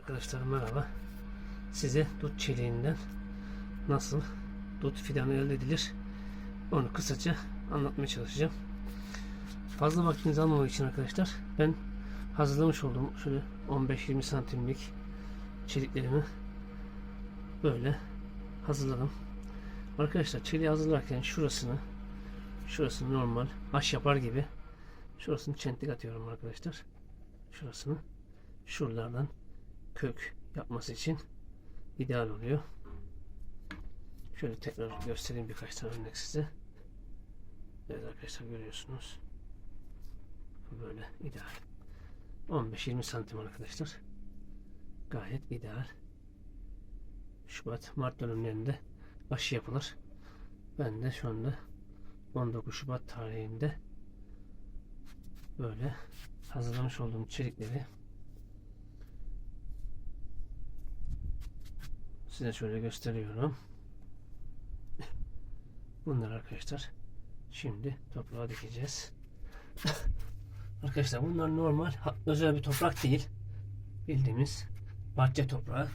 Arkadaşlar merhaba. Size dut çeliğinden nasıl dut fidanı elde edilir onu kısaca anlatmaya çalışacağım. Fazla vaktinizi almamak için arkadaşlar ben hazırlamış olduğum şöyle 15-20 santimlik çeliklerimi böyle hazırladım. Arkadaşlar çeliği hazırlarken şurasını şurasını normal haş yapar gibi şurasını çentik atıyorum arkadaşlar. Şurasını şuralardan kök yapması için ideal oluyor. Şöyle tekrar göstereyim birkaç tane örnek size. Evet arkadaşlar görüyorsunuz. Böyle ideal. 15-20 santim arkadaşlar. Gayet ideal. Şubat, Mart dönemlerinde aşı yapılır. Ben de şu anda 19 Şubat tarihinde böyle hazırlamış olduğum çelikleri Size şöyle gösteriyorum. Bunlar arkadaşlar. Şimdi toprağa dikeceğiz. arkadaşlar bunlar normal özel bir toprak değil. Bildiğimiz bahçe toprağı.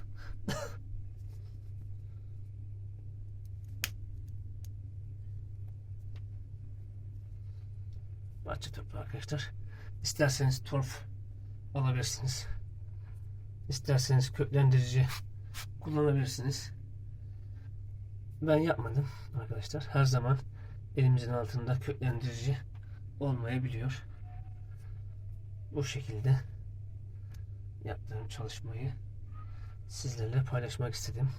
bahçe toprağı arkadaşlar. İsterseniz torf alabilirsiniz. İsterseniz köklendirici kullanabilirsiniz. Ben yapmadım arkadaşlar. Her zaman elimizin altında köklendirici olmayabiliyor. Bu şekilde yaptığım çalışmayı sizlerle paylaşmak istedim.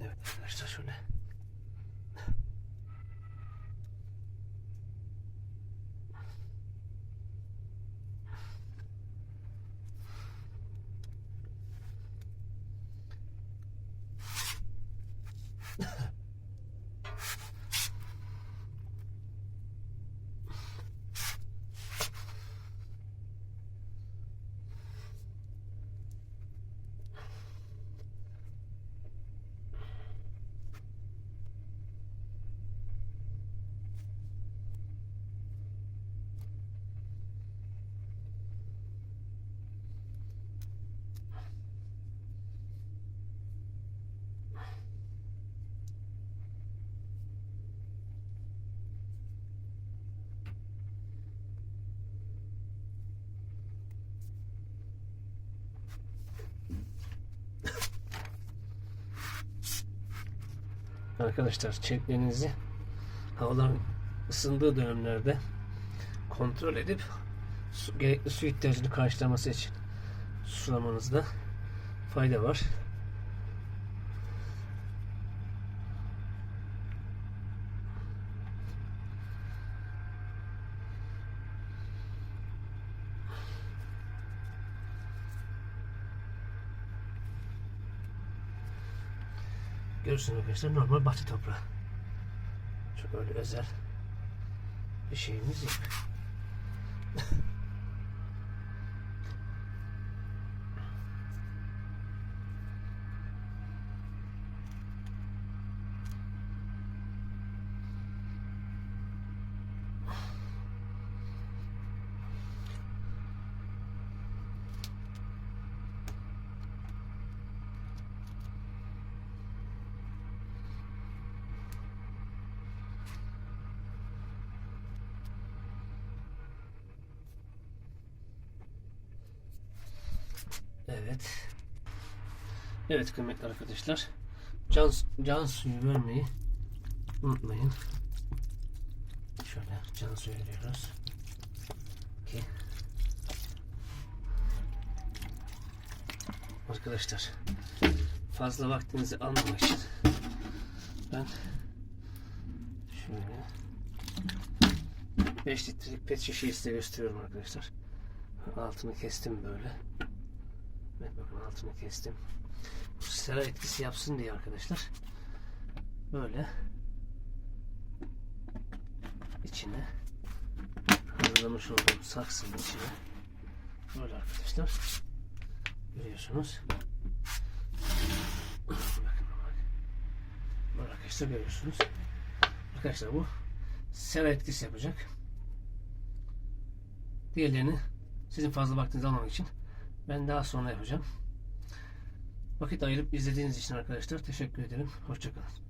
Evet arkadaşlar şöyle Arkadaşlar çeliklerinizi havaların ısındığı dönemlerde kontrol edip su, gerekli su ihtiyacını karşılaması için sulamanızda fayda var. Görürsünüz arkadaşlar normal bahçe toprağı. Çok öyle özel bir şeyimiz yok. Evet. Evet kıymetli arkadaşlar. Can, can suyu vermeyi unutmayın. Şöyle can suyu veriyoruz. Ki Arkadaşlar fazla vaktinizi almamak için ben şöyle 5 litrelik pet şişeyi size gösteriyorum arkadaşlar. Altını kestim böyle. Evet bakın altını kestim. Bu sera etkisi yapsın diye arkadaşlar. Böyle içine hazırlamış olduğum saksının içine böyle arkadaşlar görüyorsunuz. Böyle arkadaşlar görüyorsunuz. Arkadaşlar bu sera etkisi yapacak. Diğerlerini sizin fazla vaktinizi almamak için ben daha sonra yapacağım. Vakit ayırıp izlediğiniz için arkadaşlar teşekkür ederim. Hoşçakalın.